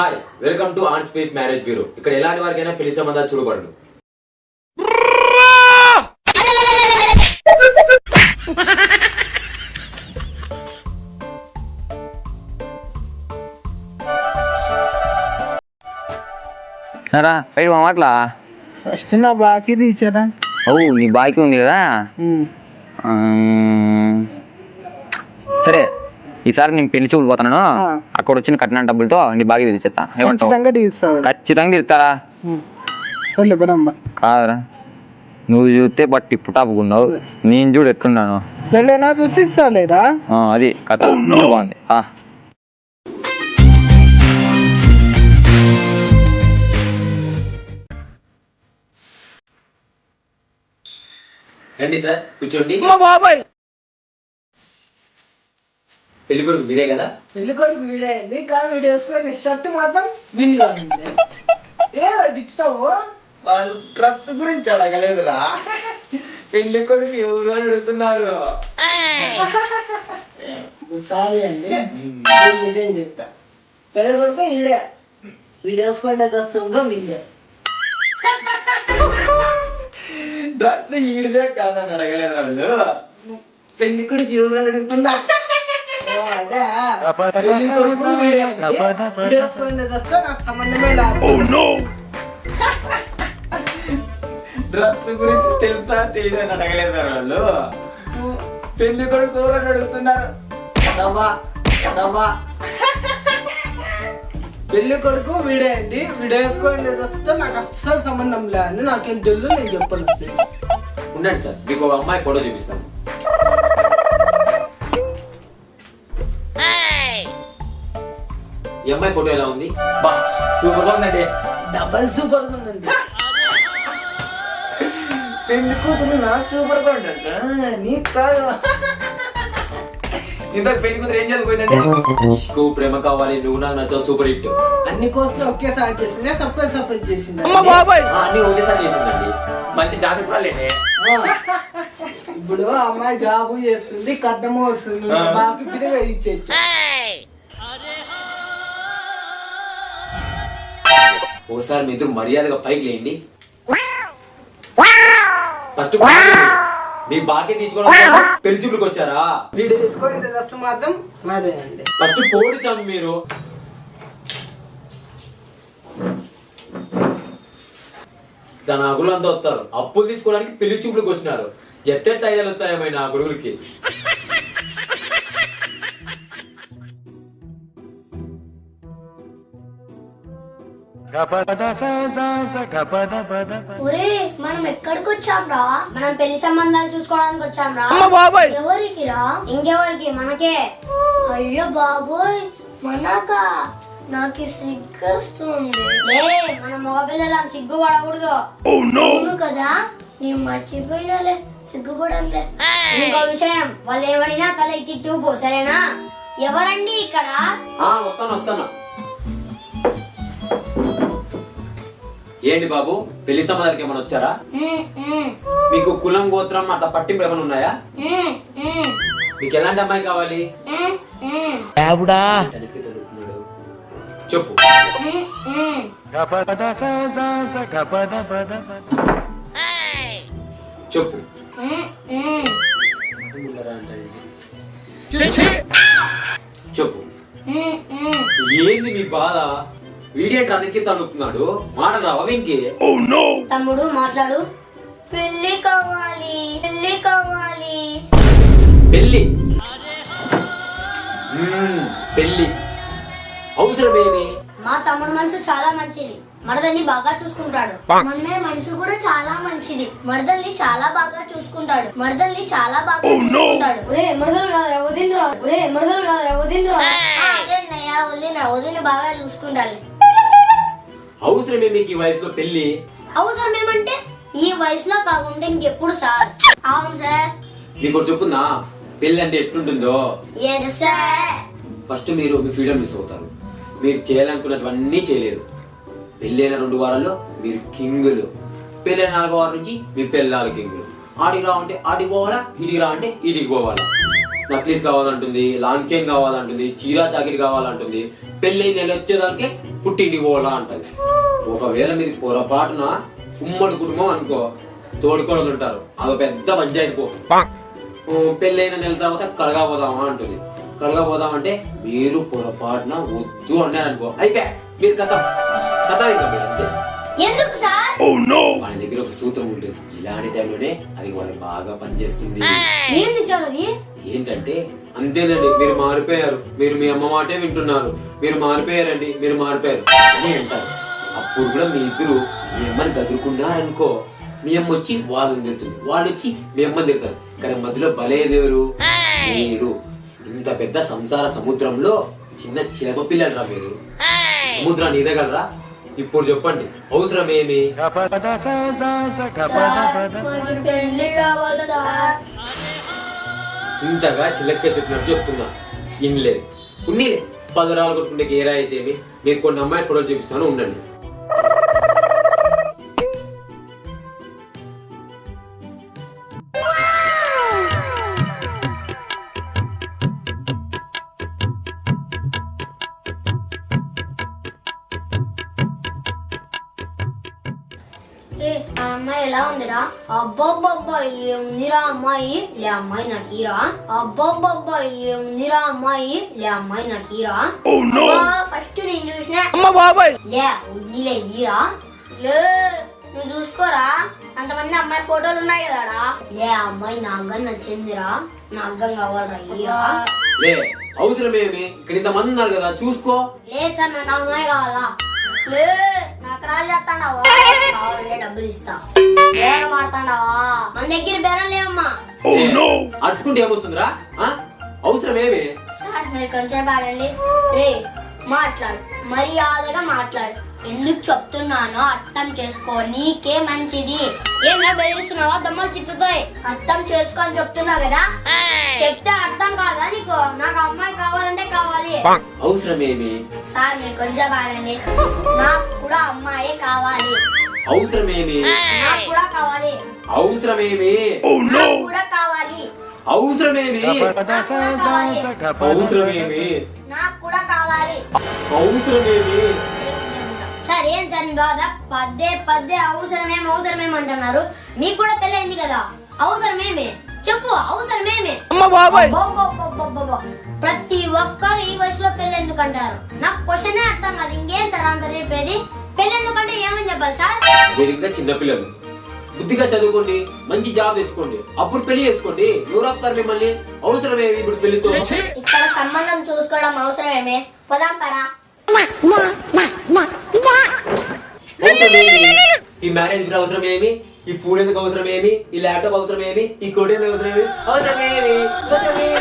Hi welcome to on speed marriage bureau ఇక్కడ ఎలాంటి వారికైనా పెళ్ళి సంబంధాలు చూడబడను. రా రైట్ మా అట్లా ఫస్ట్ నా బాకీ తీసారా. అవు నీ బాకీ ఉంది కదా? ఆ, సరే. ఈసారి నేను పెళ్ళి చూపులు పోతున్నాను. అక్కడ వచ్చిన కట్టిన డబ్బులతో నీ తెచ్చేస్తా ఏమంటావు? ఖచ్చితంగా పదమ్మా కాదురా. నువ్వు చూస్తే బట్ టిప్పు టాపుకున్నావు నేను చూడు ఎట్లున్నాను. అది కథ. బాగుంది. ఆ. రండి సార్ కూర్చోండి. బాబాయ్! పెళ్ళి కొడుకు మీరే కదా? పెళ్ళి కొడుకు వీడే అయింది కానీ వీడు వేసుకుని షర్ట్ మాత్రం విన్గా ఉంది ఏదో ఇచ్చావు వాళ్ళు డ్రెస్ గురించి అడగలేదురా. పెళ్ళి కొడుకు ఎవరు అని అడుగుతున్నారు. సారీ అండి. నేను ఇదేం చెప్తా? పెళ్ళి కొడుకు ఈడే. వీడు వేసుకుంటే డ్రెస్ ఇంకా వీడే డ్రెస్ ఈడిదే కాదని అడగలేదు వాళ్ళు పెళ్ళి కొడుకు ఎవరు అని అడుగుతున్నా డ్రెస్ గురించి తెలుసా తెలియదు అని అడగలేదు వాళ్ళు పెళ్ళి కొడుకు అని అడుగుతున్నారు కదవ్వా పెళ్ళి కొడుకు వీడే అండి వీడు వేసుకోండి వస్తే నాకు అస్సలు సంబంధం లేదు నాకేం తెలుసు నేను చెప్పలేదు ఉండండి సార్ మీకు ఒక అమ్మాయి ఫోటో చూపిస్తాను ఈ అమ్మాయి ఫోటో ఎలా ఉంది? బా సూపర్గా ఉందండి. డబల్ సూపర్గా ఉందండి. పెళ్ళి కూతురు నాకు సూపర్గా ఉందంట. నీకు కాదు. ఇంతకు పెళ్ళి కూతురు ఏం చదువుకుందండి? ఇష్కు ప్రేమ కావాలి నువ్వు నాకు నచ్చావు సూపర్ హిట్. అన్ని కోర్సులు ఒకేసారి చేసిందే సపరేట్ సపరేట్ చేసింది అన్ని ఒకేసారి చేసిందండి. మంచి జాతకురాలేనే ఇప్పుడు ఆ అమ్మాయి జాబ్ చేస్తుంది కట్టము వస్తుంది బాకి బిరిగా ఇచ్చేచ్చు ఒకసారి మీ ఇద్దరు మర్యాదగా పైకి లేండి ఫస్ట్ మీ బాకీ తీసుకోవడం పెళ్ళి చూపులకు వచ్చారా? వీడు మాత్రం నాదేనండి ఫస్ట్ పోలీసాము మీరు. ఇట్లా నా గురువులు అంతా వస్తారు. అప్పులు తీసుకోవడానికి పెళ్ళి చూపులకు వచ్చినారు. ఎట్టెట్ల ఐడియాలు వస్తాయేమో నా గురువులకి ఒరే మనం ఎక్కడికి వచ్చాం రా మనం పెళ్ళి సంబంధాలు చూసుకోవడానికి వచ్చాం రా ఎవరికి రా? ఇంకెవరికి? మనకే. అయ్యో బాబోయ్! మనక? నాకు సిగ్గొస్తుంది. లే మన మగపిల్లలం సిగ్గు పడకూడదు అవును కదా? నేను మర్చిపోయినాలే సిగ్గుపడంలే. ఇంకో విషయం వాళ్ళు ఏమడినా తల ఇట్టి టూపు సరేనా? ఎవరండి ఇక్కడ? ఆ వస్తాను వస్తాను. ఏంటి బాబు పెళ్ళి సంబంధానికి ఏమైనా వచ్చారా మీకు కులం గోత్రం అట్లా పట్టింపు ఏమైనా ఉన్నాయా మీకు ఎలాంటి అమ్మాయి కావాలి. చెప్పు. చెప్పు. చెప్పు. ఏంది మీ బాధ వీడియో ట్రానికి తలుపుతున్నాడు మాటలు రావా ఇంకే తమ్ముడు మాట్లాడు. పెళ్ళి కావాలి పెళ్ళి కావాలి. పెళ్ళి? మ్మ్, పెళ్ళి. అవసరమేమి? మా తమ్ముడు మనసు చాలా మంచిది. మరదల్ని బాగా చూసుకుంటాడు. మొన్నే మనసు కూడా చాలా మంచిది. మరదల్ని చాలా బాగా చూసుకుంటాడు. మరదల్ని చాలా బాగా చూసుకుంటాడు. ఒరే మరదలు కాదురా వదినరా. ఒరే మరదలు కాదురా వదినరా. అదే అన్నయ్య వదిన వదిన బాగా చూసుకుంటాడు. అవసరమే మీకు ఈ వయసులో పెళ్ళి? అవసరం ఏమంటే ఈ వయసులో కాకుండా ఇంకెప్పుడు సార్? అవును సార్. మీకు ఒకటి చెప్పుందా పెళ్ళి అంటే ఎట్లుంటుందో? ఎస్ సార్ ఫస్ట్ మీరు మీ ఫ్రీడమ్ మిస్ అవుతారు. మీరు చేయాలనుకున్నటువన్నీ చేయలేరు. పెళ్ళైన రెండు వారాల్లో మీరు కింగులు. పెళ్ళైన నాలుగో వారం నుంచి మీ పెళ్ళాలు కింగులు. ఆడికి రా అంటే ఆడికి పోవాలా? ఇడికి రా అంటే ఇడికి పోవాలా? నక్లీస్ కావాలంటుంది లాంగ్ చైన్ కావాలంటుంది చీరా జాకెట్ కావాలంటుంది. పెళ్ళి నెల వచ్చేదానికి పుట్టింటికి పోవాలా అంటది. ఒకవేళ మీరు పొరపాటున ఉమ్మడి కుటుంబం అనుకో తోడుకోడలు ఉంటారు. అదో పెద్ద పంచాయతీ పో. ఓ, పెళ్ళైన నెల తర్వాత కడగా పోదామా అంటుంది. కడగా పోదామంటే మీరు పొరపాటున వద్దు అన్నారనుకో అయిపోయా మీరు కథ. కథ ఇంకా మీరు అంతే ఎందుకు సార్? వాళ్ళ దగ్గర ఒక సూత్రం ఉంటుంది. ఇలాంటి టైంలోనే అది వాళ్ళకి బాగా పనిచేస్తుంది. ఏంది సార్ అది ఏంటంటే అంతేనండి మీరు మారిపోయారు. మీరు మీ అమ్మ మాటే వింటున్నారు. మీరు మారిపోయారండి మీరు మారిపోయారు. అని అంటారు. అప్పుడు కూడా మీ ఇద్దరు మీ అమ్మని గదురుకున్నారనుకో మీ అమ్మ వచ్చి వాళ్ళని తిడుతుంది. వాళ్ళు వచ్చి మీ అమ్మని తిడతారు. ఇక్కడ మధ్యలో బలేదేవరు మీరు ఇంత పెద్ద సంసార సముద్రంలో చిన్న చిలక పిల్లలరా మీరు. సముద్రాన్ని ఈదగలరా? ఇప్పుడు చెప్పండి అవసరం ఏమి ఇంతగా చిలక్క చెప్పినట్టు చెప్తున్నా. ఇన్లేదు ఉన్నీలే. పదరాలు కొట్టుకుంటే ఏరా అయితే మీకు కొన్ని అమ్మాయి ఫోటోలు చూపిస్తాను ఉండండి. ఏ, ఆ అమ్మాయి ఎలా ఉందిరా? అబ్బబ్బబ్బా ఏముందిరా అమ్మాయి? లే అమ్మాయి నాకు ఈరా అబ్బబ్బబ్బా ఏముందిరా అమ్మాయి? లే అమ్మాయి నాకు ఈరా ఫస్ట్ నేను చూసిన. లే ఉన్నిలే ఈరా. లే నువ్వు చూసుకోరా? అంతమంది అమ్మాయి ఫోటోలు ఉన్నాయి కదాడా? లే అమ్మాయి నాకు నచ్చిందిరా. నా అగ్గం కావాలరా ఈరా. లే అవసరం ఏమి ఇక్కడ ఇంతమంది ఉన్నారు కదా చూసుకో. లేదు సార్ నాకు అమ్మాయి కావాలా? లే నాకు రాజు చేస్తాడావా కావాలంటే డబ్బులు ఇస్తా. బేరం ఆడుతాడావా మన దగ్గర బేరం లేవమ్మా. లే, అరుచుకుంటే ఏమొస్తుందిరా? ఆ? అవసరం ఏమి సార్ మీరు కొంచెం పాడండి రే మాట్లాడు మర్యాదగా మాట్లాడు. ఎందుకు చెప్తున్నానో అర్థం చేసుకో నీకే మంచిది. ఏమన్నా బెదిరిస్తున్నావా? దమ్మలు చిక్కుతాయి. అర్థం చేసుకో అని చెప్తున్నా కదా? చెప్తే అర్థం కాదా నీకు? నాకు అమ్మాయి కావాలంటే కావాలి. అవసరం ఏమి సార్ మీరు కొంచెం పాడండి నాకు కూడా అమ్మాయి కావాలి. అవసరం ఏమి నాకు కూడా కావాలి. అవసరం ఏమి నాకు కూడా కావాలి. అవసరం ఏమి నాకు కూడా కావాలి. అవసరం ఏమి నాకు కూడా కావాలి అవసరం ఏమి సార్ ఏం సార్ మీ బాధ? పద్దే పద్దే అవసరమేమి అవసరమేమంటున్నారు మీకు కూడా పెళ్ళైంది కదా? అవసరమేమి? చెప్పు అవసరమేమి. ప్రతి ఒక్కరు ఈ వయసులో పెళ్ళి ఎందుకు అంటారు నాకు క్వశ్చనే అర్థం కాదు. ఇంకేం సార్ అంత చెప్పేది? పెళ్ళి ఎందుకంటే ఏమని చెప్పాలి సార్? ఇంకా చిన్నపిల్లలు బుద్ధిగా చదువుకోండి మంచి జాబ్ తెచ్చుకోండి అప్పుడు పెళ్ళి చేసుకోండి. ఎవరు ఆపుతారు మిమ్మల్ని. అవసరం ఏమి ఇప్పుడు పెళ్ళితో ఇక్కడ సంబంధం చూసుకోవడం అవసరమేమి? పొదాం పరా? ఈ మ్యారేజ్ కూడా అవసరం ఏమి ఈ ఫోన్ ఎందుకు అవసరం ఏమి ఈ ల్యాప్టాప్ అవసరం ఏమి ఈ కోడ్ ఎందుకు ఏమి? అవసరం ఏమి? అవసరం ఏమి?